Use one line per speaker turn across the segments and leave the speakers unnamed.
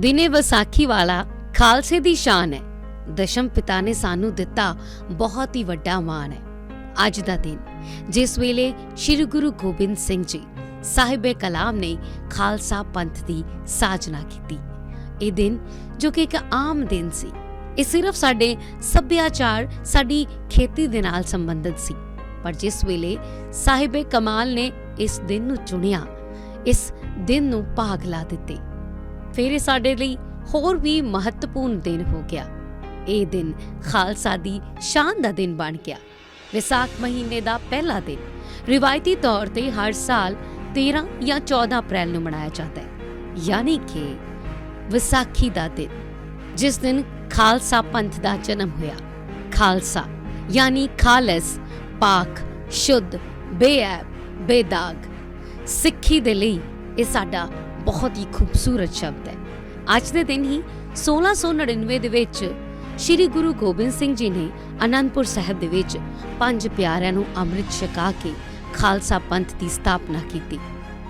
ਦਿਨੇ ਵਿਸਾਖੀ ਵਾਲਾ ਖਾਲਸੇ ਦੀ ਸ਼ਾਨ ਹੈ। ਦਸ਼ਮ ਪਿਤਾ ਨੇ ਸਾਨੂੰ ਦਿੱਤਾ ਬਹੁਤ ਹੀ ਵੱਡਾ ਮਾਣ ਹੈ। ਅੱਜ ਦਾ ਦਿਨ, ਜਿਸ ਵੇਲੇ ਸ੍ਰੀ ਗੁਰੂ ਗੋਬਿੰਦ ਸਿੰਘ ਜੀ ਸਾਹਿਬੇ ਕਲਾਮ ਨੇ ਖਾਲਸਾ ਪੰਥ ਦੀ ਸਾਜਨਾ ਕੀਤੀ। ਇਹ ਦਿਨ ਜੋ ਕਿ ਇੱਕ ਆਮ ਦਿਨ ਸੀ, ਇਹ ਸਿਰਫ ਸਾਡੇ ਸੱਭਿਆਚਾਰ, ਸਾਡੀ ਖੇਤੀ ਦੇ ਨਾਲ ਸੰਬੰਧਿਤ ਸੀ। ਪਰ ਜਿਸ ਵੇਲੇ ਸਾਹਿਬੇ ਕਮਾਲ ਨੇ ਇਸ ਦਿਨ ਨੂੰ ਚੁਣਿਆ, ਇਸ ਦਿਨ ਨੂੰ ਭਾਗ ਲਾ ਦਿੱਤੇ। ਫਿਰ ਇਹ ਸਾਡੇ ਲਈ ਹੋਰ ਵੀ ਮਹੱਤਵਪੂਰਨ ਦਿਨ ਹੋ ਗਿਆ। ਇਹ ਦਿਨ ਖਾਲਸਾ ਦੀ ਸ਼ਾਨ ਦਾ ਦਿਨ ਬਣ ਗਿਆ। ਵਿਸਾਖ ਮਹੀਨੇ ਦਾ ਪਹਿਲਾ ਦਿਨ। ਰਿਵਾਇਤੀ ਤੌਰ ਤੇ ਹਰ ਸਾਲ 13 ਜਾਂ 14 ਅਪ੍ਰੈਲ ਨੂੰ ਮਨਾਇਆ ਜਾਂਦਾ ਹੈ। ਯਾਨੀ ਕਿ ਵਿਸਾਖੀ ਦਾ ਦਿਨ, ਜਿਸ ਦਿਨ ਖਾਲਸਾ ਪੰਥ ਦਾ ਜਨਮ ਹੋਇਆ। ਖਾਲਸਾ, ਯਾਨੀ ਖਾਲਸ, ਪਾਕ, ਸ਼ੁੱਧ ਬੇਅਬ ਬੇਦਾਗ। ਸਿੱਖੀ ਦੇ ਲਈ ਇਹ ਸਾਡਾ ਬਹੁਤ ਹੀ ਖੂਬਸੂਰਤ ਸ਼ਬਦ ਹੈ। ਅੱਜ ਦੇ ਦਿਨ ਹੀ 1699 ਦੇ ਵਿੱਚ ਸ੍ਰੀ ਗੁਰੂ ਗੋਬਿੰਦ ਸਿੰਘ ਜੀ ਨੇ ਅਨੰਦਪੁਰ ਸਾਹਿਬ ਦੇ ਵਿੱਚ ਪੰਜ ਪਿਆਰਿਆਂ ਨੂੰ ਅੰਮ੍ਰਿਤ ਛਕਾ ਕੇ ਖਾਲਸਾ ਪੰਥ ਦੀ ਸਥਾਪਨਾ ਕੀਤੀ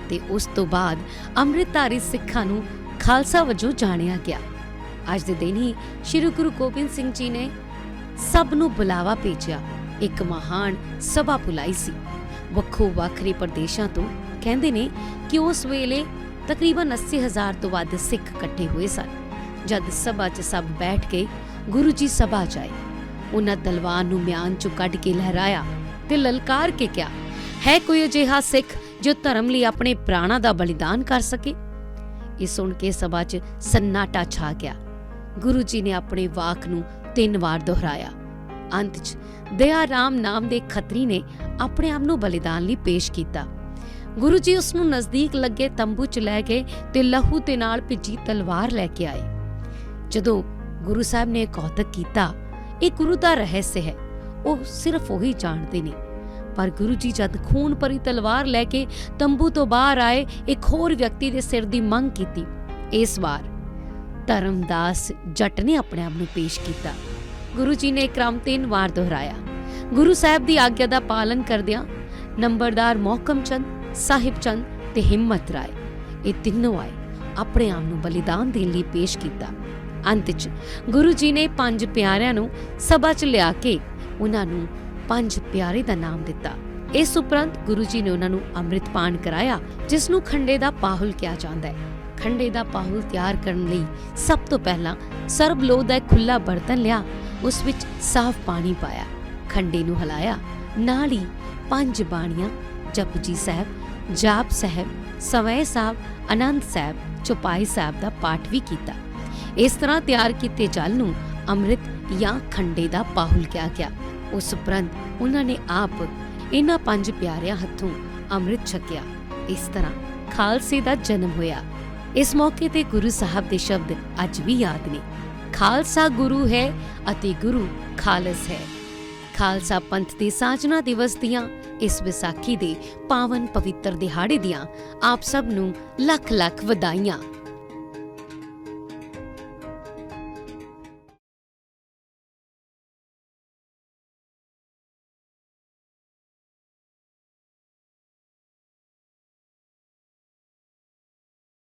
ਤੇ ਉਸ ਤੋਂ ਬਾਅਦ ਅੰਮ੍ਰਿਤਧਾਰੀ ਸਿੱਖਾਂ ਨੂੰ ਖਾਲਸਾ ਵਜੋਂ ਜਾਣਿਆ ਗਿਆ। ਅੱਜ ਦੇ ਦਿਨ ਹੀ ਸ੍ਰੀ ਗੁਰੂ ਗੋਬਿੰਦ ਸਿੰਘ ਜੀ ਨੇ ਸਭ ਨੂੰ ਬੁਲਾਵਾ ਭੇਜਿਆ। ਇੱਕ ਮਹਾਨ ਸਭਾ ਬੁਲਾਈ ਸੀ। ਵੱਖੋ ਵੱਖਰੇ ਪ੍ਰਦੇਸ਼ਾਂ ਤੋਂ ਕਹਿੰਦੇ ਨੇ ਕਿ ਉਸ ਵੇਲੇ ਤਕਰੀਬਨ 80000 ਤੋਂ ਵੱਧ ਸਿੱਖ ਇਕੱਠੇ ਹੋਏ ਸਨ। ਜਦ ਸਭਾ 'ਚ ਸਭ ਬੈਠ ਕੇ ਗੁਰੂ ਜੀ ਸਭਾ 'ਚ ਆਏ, ਉਹਨਾਂ ਤਲਵਾਰ ਨੂੰ ਮਿਆਨ 'ਚੋਂ ਕੱਢ ਕੇ ਲਹਿਰਾਇਆ ਤੇ ਲਲਕਾਰ ਕੇ ਕਿਹਾ, ਹੈ ਕੋਈ ਅਜਿਹਾ ਸਿੱਖ ਜੋ ਧਰਮ ਲਈ ਆਪਣੇ ਪ੍ਰਾਣਾਂ ਦਾ ਬਲੀਦਾਨ ਕਰ ਸਕੇ? ਇਹ ਸੁਣ ਕੇ ਸਭਾ 'ਚ ਸੰਨਾਟਾ ਛਾ ਗਿਆ। ਗੁਰੂ ਜੀ ਨੇ ਆਪਣੇ ਵਾਕ ਨੂੰ ਤਿੰਨ ਵਾਰ ਦੁਹਰਾਇਆ। ਅੰਤ 'ਚ, ਦਇਆ ਰਾਮ ਨਾਮ ਦੇ ਖੱਤਰੀ ਨੇ ਆਪਣੇ ਆਪ ਨੂੰ ਬਲੀਦਾਨ ਲਈ ਪੇਸ਼ ਕੀਤਾ। ਗੁਰੂ ਜੀ ਉਸ ਨੂੰ ਨਜ਼ਦੀਕ ਲੱਗੇ ਤੰਬੂ 'ਚ ਲੈ ਗਏ ਤੇ ਲਹੂ ਦੇ ਨਾਲ ਭਿੱਜੀ ਤਲਵਾਰ ਲੈ ਕੇ ਆਏ। ਜਦੋਂ ਗੁਰੂ ਸਾਹਿਬ ਨੇ ਕੌਤਕ ਕੀਤਾ, ਇਹ ਗੁਰੂ ਦਾ ਰਹੱਸ ਹੈ, ਉਹ ਸਿਰਫ ਉਹੀ ਜਾਣਦੇ ਨੇ। ਪਰ ਗੁਰੂ ਜੀ ਜਦ ਖੂਨ ਭਰੀ ਤਲਵਾਰ ਲੈ ਕੇ ਤੰਬੂ ਤੋਂ ਬਾਹਰ ਆਏ, ਇੱਕ ਹੋਰ ਵਿਅਕਤੀ ਦੇ ਸਿਰ ਦੀ ਮੰਗ ਕੀਤੀ। ਇਸ ਵਾਰ ਧਰਮਦਾਸ ਜੱਟ ਨੇ ਆਪਣੇ ਆਪ ਨੂੰ ਪੇਸ਼ ਕੀਤਾ। ਗੁਰੂ ਜੀ ਨੇ ਕ੍ਰਮ ਤਿੰਨ ਵਾਰ ਦੁਹਰਾਇਆ। ਗੁਰੂ ਸਾਹਿਬ ਦੀ ਆਗਿਆ ਦਾ ਪਾਲਨ ਕਰਦਿਆਂ ਨੰਬਰਦਾਰ ਮੋਹਕਮ ਚੰਦ ਸਾਹਿਬਚੰਦ ਤੇ ਹਿੰਮਤ ਰਾਏ। ਇਹ ਤਿੰਨੋਂ ਆਏ, ਆਪਣੇ ਆਪ ਨੂੰ ਬਲੀਦਾਨ ਦੇਣ ਲਈ ਪੇਸ਼ ਕੀਤਾ। ਅੰਤ 'ਚ ਗੁਰੂ ਜੀ ਨੇ ਪੰਜ ਪਿਆਰਿਆਂ ਨੂੰ ਸਭਾ 'ਚ ਲਿਆ ਕੇ ਉਹਨਾਂ ਨੂੰ ਪੰਜ ਪਿਆਰੇ ਦਾ ਨਾਮ ਦਿੱਤਾ। ਇਸ ਉਪਰੰਤ ਗੁਰੂ ਜੀ ਨੇ ਉਹਨਾਂ ਨੂੰ ਅੰਮ੍ਰਿਤ ਪਾਨ ਕਰਾਇਆ, ਜਿਸ ਨੂੰ ਖੰਡੇ ਦਾ ਪਾਹੁਲ ਕਿਹਾ ਜਾਂਦਾ ਹੈ। ਖੰਡੇ ਦਾ ਪਾਹੁਲ ਤਿਆਰ ਕਰਨ ਲਈ ਸਭ ਤੋਂ ਪਹਿਲਾਂ ਸਰਬ ਲੋਹ ਦਾ ਇੱਕ ਖੁੱਲਾ ਬਰਤਨ ਲਿਆ, ਉਸ ਵਿੱਚ ਸਾਫ਼ ਪਾਣੀ ਪਾਇਆ। ਖੰਡੇ ਨੂੰ ਹਿਲਾਇਆ, ਨਾਲ ਹੀ ਪੰਜ ਬਾਣੀਆਂ ਜਪਜੀ ਸਾਹਿਬ, ਜਾਪ ਸਾਹਿਬ, ਸਵੈ ਸਾਹਿਬ ਆਨੰਦ ਸਾਹਿਬ, ਚੁਪਾਈ ਸਾਹਿਬ ਦਾ ਪਾਠ ਵੀ ਕੀਤਾ। ਇਸ ਤਰ੍ਹਾਂ ਤਿਆਰ ਕੀਤੇ ਜਲ ਨੂੰ ਅੰਮ੍ਰਿਤ ਜਾਂ ਖੰਡੇ ਦਾ ਪਾਹੁਲ ਕਿਹਾ ਗਿਆ। ਉਸ ਉਪਰੰਤ ਉਹਨਾਂ ਨੇ ਆਪ ਇਹਨਾਂ ਪੰਜ ਪਿਆਰਿਆਂ ਹੱਥੋਂ ਅੰਮ੍ਰਿਤ ਛਕਿਆ। ਇਸ ਤਰ੍ਹਾਂ ਖਾਲਸੇ ਦਾ ਜਨਮ ਹੋਇਆ। ਇਸ ਮੌਕੇ ਤੇ ਗੁਰੂ ਸਾਹਿਬ ਦੇ ਸ਼ਬਦ ਅੱਜ ਵੀ ਯਾਦ ਨੇ। ਖਾਲਸਾ ਗੁਰੂ ਹੈ ਅਤੇ ਗੁਰੂ ਖਾਲਸ ਹੈ। ਖਾਲਸਾ ਪੰਥ ਦੇ ਸਾਜਨਾ ਦਿਵਸ ਦੀਆਂ ਇਸ ਵਿਸਾਖੀ ਦੇ ਪਾਵਨ ਪਵਿੱਤਰ ਦਿਹਾੜੇ ਦੀਆਂ ਆਪ ਸਭ ਨੂੰ ਲੱਖ ਲੱਖ ਵਧਾਈਆਂ।